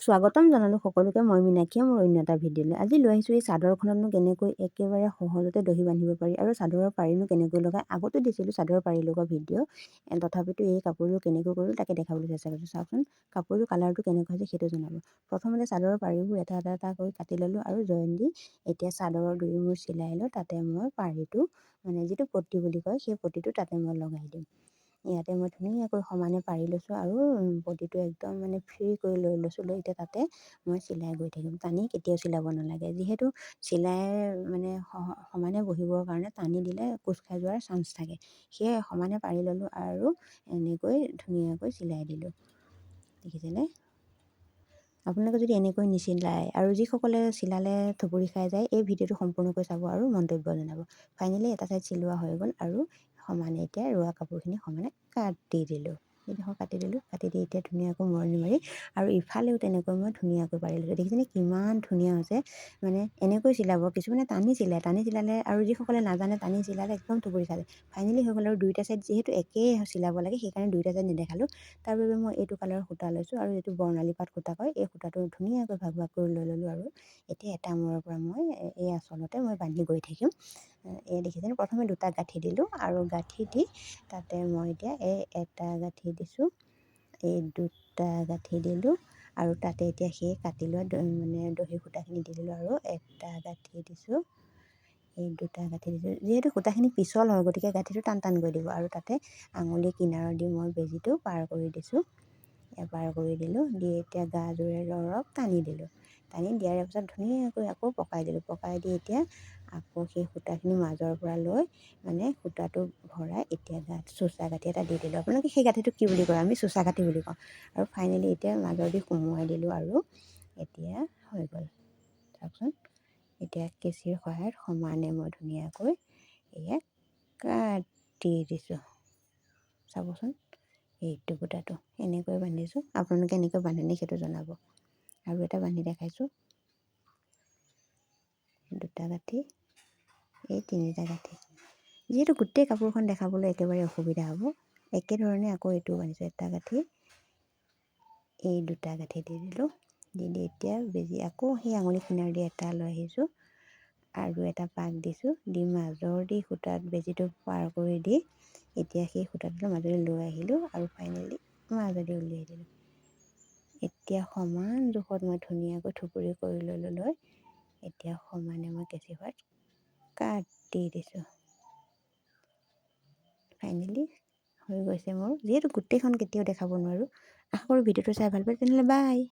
স্বাগতম জনালোঁ সকলোকে মই মীনাক্ষীয়ে মোৰ অন্য এটা ভিডিঅ'লৈ আজি লৈ আহিছোঁ এই চাদৰখনতনো কেনেকৈ একেবাৰে সহজতে দহি বান্ধিব পাৰি আৰু চাদৰৰ পাৰিনো কেনেকৈ লগাই আগতে দিছিলোঁ চাদৰৰ পাৰি লগোৱা ভিডিঅ' তথাপিতো এই কাপোৰযোৰ কেনেকৈ কৰিলোঁ তাকে দেখাবলৈ চেষ্টা কৰিছোঁ। চাওকচোন কাপোৰযোৰ কালাৰটো কেনেকুৱা হৈছে সেইটো জনাব। প্ৰথমতে চাদৰৰ পাৰিবোৰ এটা এটা এটা কৰি কাটি ল'লোঁ আৰু জইন দি এতিয়া চাদৰৰ দুই মোৰ চিলাই লৈ তাতে মই পাৰিটো মানে যিটো পটি বুলি কয় সেই পটিটো তাতে মই লগাই দিম ইয়াতে মই ধুনীয়াকৈ সমানে পাৰি লৈছোঁ আৰু বডিটো একদম মানে ফ্ৰী কৰি লৈ লৈছোঁ লৈ এতিয়া তাতে মই চিলাই গৈ থাকিম। টানি কেতিয়াও চিলাব নালাগে। যিহেতু চিলাই মানে সমানে বহিবৰ কাৰণে টানি দিলে কোচ খাই যোৱাৰ চান্স থাকে। সেয়ে সমানে পাৰি ল'লোঁ আৰু এনেকৈ ধুনীয়াকৈ চিলাই দিলোঁ। দেখিছেনে? আপোনালোকে যদি এনেকৈ নিচিলায় আৰু যিসকলে চিলালে থুপুৰি খাই যায় এই ভিডিঅ'টো সম্পূৰ্ণকৈ চাব আৰু মন্তব্য জনাব। ফাইনেলি এটা ছাইড চিলোৱা হৈ গ'ল আৰু সমানে এতিয়া ৰোৱা কাপোৰখিনি সমানে কাটি দিলোঁ। এইডোখৰ কাটি দিলোঁ কাটি দি এতিয়া ধুনীয়াকৈ মৰণি মাৰি আৰু ইফালেও তেনেকৈ মই ধুনীয়াকৈ পাৰি লৈছোঁ দেখিছেনে কিমান ধুনীয়া হৈছে মানে এনেকৈ চিলাব কিছুমানে টানি চিলায় টানি চিলালে আৰু যিসকলে নাজানে টানি চিলালে একদম থুপুৰি খালে ফাইনেলি হৈ গ'ল আৰু দুইটা ছাইড যিহেতু একেই চিলাব লাগে সেইকাৰণে দুইটা ছাইড নেদেখালোঁ। তাৰ বাবে মই এইটো কালাৰৰ সূতা লৈছোঁ আৰু এইটো বৰ্ণালী পাত সূতা কয় এই সূতাটো ধুনীয়াকৈ ভাগ ভাগ কৰি লৈ ল'লোঁ আৰু এতিয়া এটা মূৰৰ পৰা মই এই আচলতে মই বান্ধি গৈ থাকিম। এই দেখিছেনে? প্ৰথমে দুটা গাঁঠি দিলোঁ আৰু গাঁঠি দি তাতে মই এতিয়া এই এটা গাঁঠি দিছোঁ। এই দুটা গাঁঠি দিলোঁ আৰু তাতে এতিয়া সেই কাটি লোৱা মানে দহি সূতাখিনি দি দিলোঁ আৰু এটা গাঁঠি দিছোঁ। এই দুটা গাঁঠি দিছোঁ। যিহেতু সূতাখিনি পিছল হয় গতিকে গাঁঠিটো টান টান কৰি দিব। আৰু তাতে আঙুলি কিনাৰত দি মই বেজীটো পাৰ কৰি দিছোঁ। পাৰ কৰি দিলোঁ দি এতিয়া গাযোৰে অলপ টানি দিলোঁ। টানি দিয়াৰ পিছত ধুনীয়াকৈ আকৌ পকাই দিলোঁ। পকাই দি এতিয়া আকৌ সেই সূতাখিনি মাজৰ পৰা লৈ মানে সূতাটো ভৰাই এতিয়া গাঁঠ চোচা গাঁঠি এটা দি দিলোঁ। আপোনালোকে সেই গাঁঠিটো কি বুলি কয়? আমি চোচা গাঁঠি বুলি কওঁ। আৰু ফাইনেলি এতিয়া মাজৰ দি সোমোৱাই দিলোঁ আৰু এতিয়া হৈ গ'ল। চাওকচোন এতিয়া কেঁচিৰ সহায়ত সমানে মই ধুনীয়াকৈ ইয়াক কাটি দিছোঁ। চাবচোন। এইটো গোটাটো এনেকৈ বান্ধিছোঁ। আপোনালোকে এনেকৈ বান্ধেনে সেইটো জনাব। আৰু এটা বান্ধি দেখাইছোঁ। দুটা গাঁঠি এই তিনিটা গাঁঠি। যিহেতু গোটেই কাপোৰখন দেখাবলৈ একেবাৰে অসুবিধা হ'ব একেধৰণে আকৌ এইটো বান্ধিছোঁ। এটা গাঁঠি এই দুটা গাঁঠি দি দিলোঁ। দি দি এতিয়া বেজি আকৌ সেই আঙুলি কিনাৰ দি এটা লৈ আহিছোঁ। আৰু এটা পাক দিছোঁ দি মাজৰ দি সূতাত বেজীটো পাৰ কৰি দি এতিয়া সেই সূতাটো মাজেদি লৈ আহিলোঁ আৰু ফাইনেলি মাজেদি উলিয়াই দিলোঁ। এতিয়া সমান জোখত মই ধুনীয়াকৈ থুপুৰি কৰি লৈ লৈ এতিয়া সমানে মই কেঁচি হোৱাত কাটি দিছোঁ। ফাইনেলি হৈ গৈছে মোৰ যিহেতু গোটেইখন কেতিয়াও দেখাব নোৱাৰোঁ। আশা কৰোঁ ভিডিঅ'টো চাই ভাল পায় তেনেহ'লে বাই